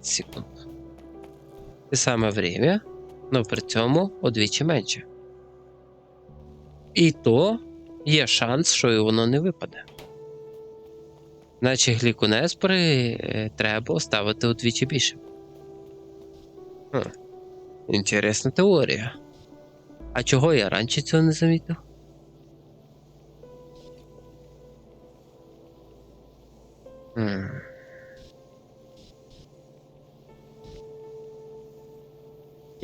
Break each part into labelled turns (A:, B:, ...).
A: секунд. Те саме время, але при цьому удвічі менше. І то є шанс, що і воно не випаде. Наче гліконеспори е, треба ставити удвічі більше. Хм. Інтересна теорія. А чого я раніше цього не замітив? Хм.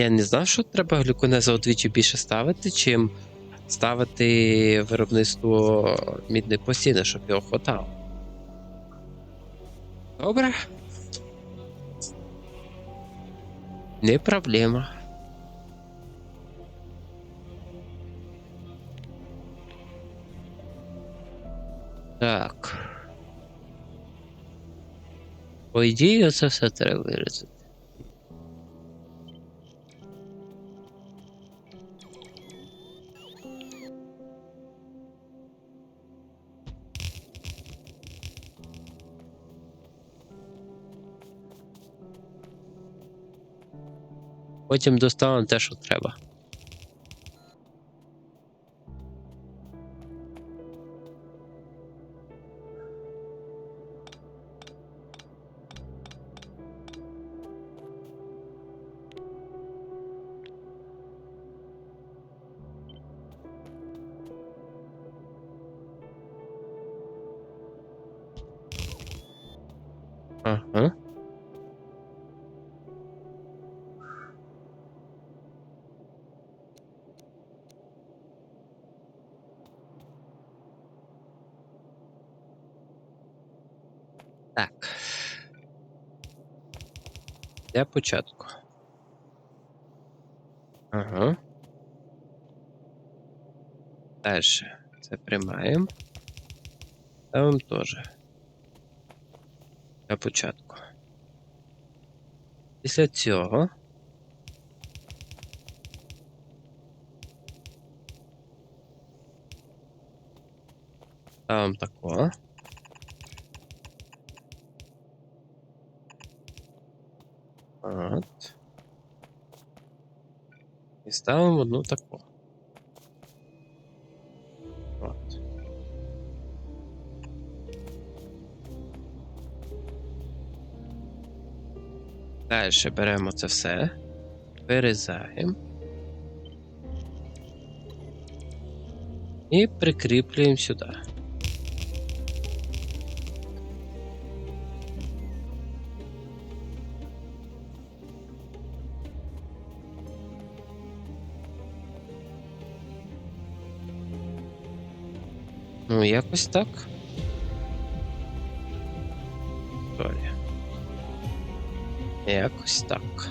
A: Я не знав, що треба глюконеза удвічі більше ставити, чим ставити виробництво мідної пластини, щоб його хватало. Добре. Не проблема. Так. По ідеї, це все треба вирізати. Потім доставимо те, що треба. Ага. Так. Для початку. Ага. Дальше. Це приймаємо. Ставимо теж. Для початку. Після цього. Ставимо тако. От. І ставимо одну таку. От. Далі беремо це все, вирізаємо і прикріплюємо сюди. Ну, якось так. Сорі. Якось так.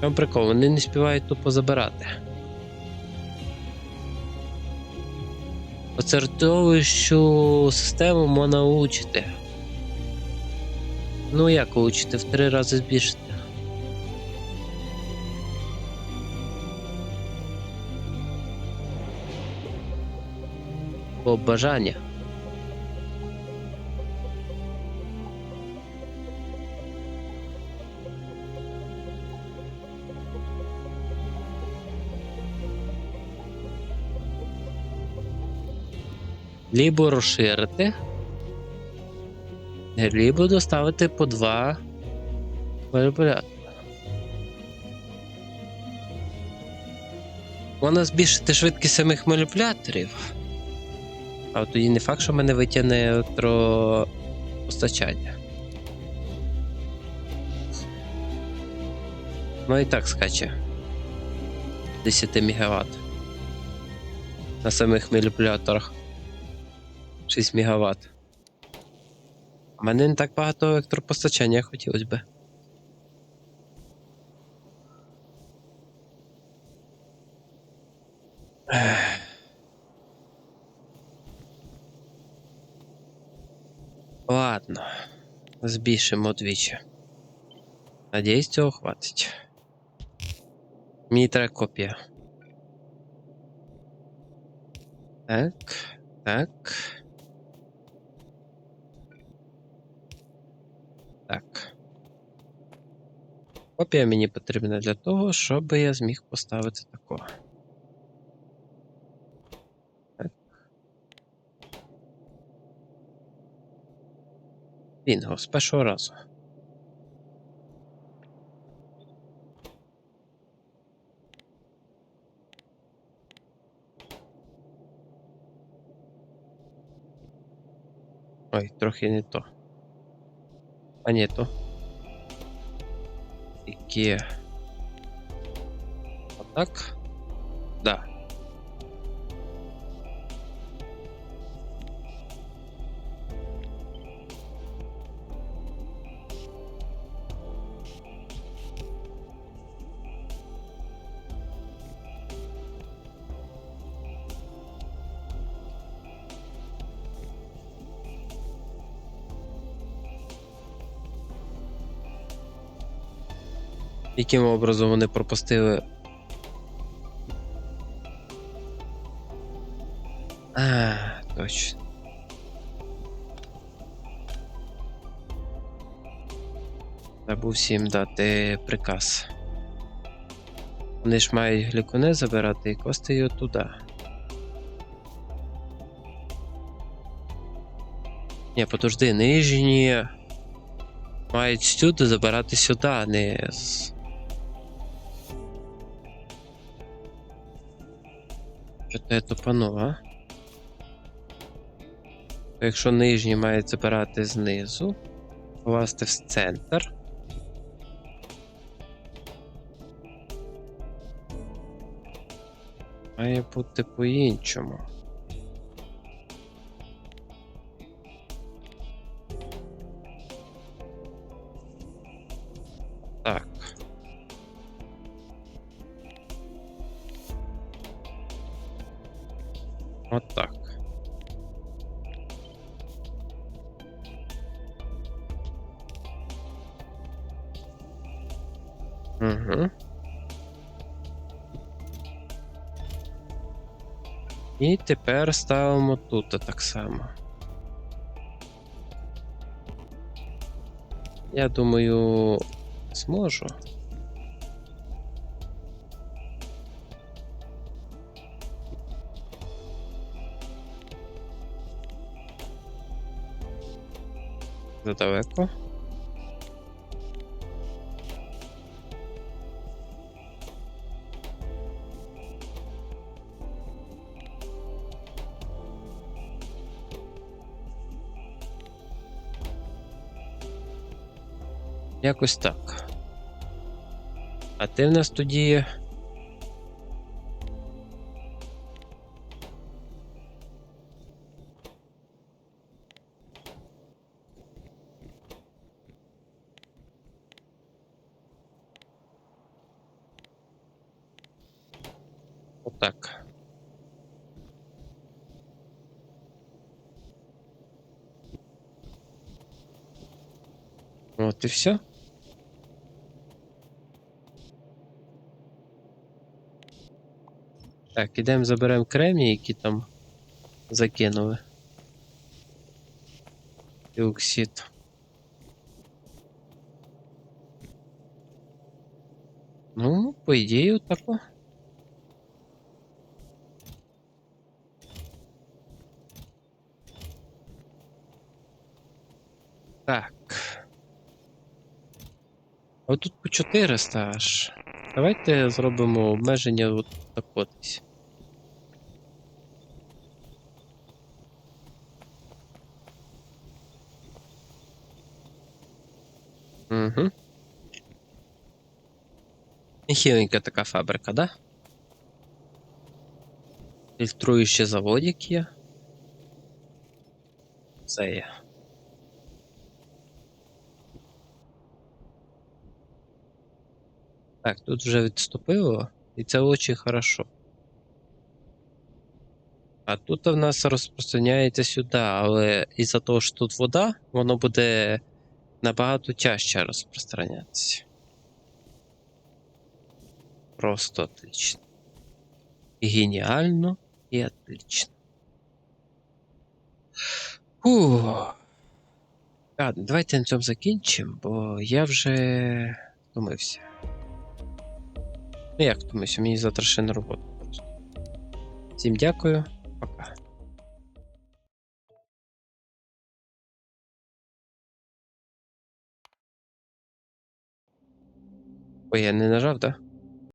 A: Чому прикол? Вони не співають тупо забирати. Оцертовищу систему можна учити. Ну як учити? В три рази збільшити. По бажання. Лібо розширити, лібо доставити по два маніпулятора. Можна збільшити швидкість самих маніпуляторів. А тоді не факт, що мене витягне електропостачання. Ну і так скаче. 10 МВт. На самих маніпуляторах. 6 МВт. У мене не так багато електропостачання хотілося би. Ладно, збільшимо двічі. Надіюсь, цього хватить. Мені треба копія. Так. Так. Так. Копія мені потрібна для того, щоб я зміг поставити такого. Бінго, з першого разу. Ой, трохи не то. А ні, то. Які. Отак? Яким образом вони пропустили. А, точно. Забув всім дати приказ. Вони ж мають глікони забирати і кости його туди. Ні, подожди, нижні мають сюди забирати сюди, а не з. Що то я тупанув, а? То Якщо нижні мають забирати знизу, власти в центр. Має бути по-іншому. От так. Угу. І тепер ставимо тут так само. Я думаю, зможу. Задалеко. Якось так. А ти в нас тоді. От і все. Так, ідемо заберемо кремні, які там закинули. Диоксид. Ну, по ідеї, отако. Так. А тут по 400 аж. Давайте зробимо обмеження от так ось. Угу. Хіленька така фабрика, да? Фільтруючий заводик є. Це є. Так, тут вже відступило, і це дуже хорошо. А тут в нас розпространяється сюди, але із-за того, що тут вода, воно буде набагато тяжче розпространятися. Просто отлично. І геніально і отлично. Фух. Ладно, давайте на цьому закінчимо, бо я вже втомився. Ну як втомився? Мені завтра ще на роботу. просто. Всім дякую, пока. Ой, я не нажав, так? Да?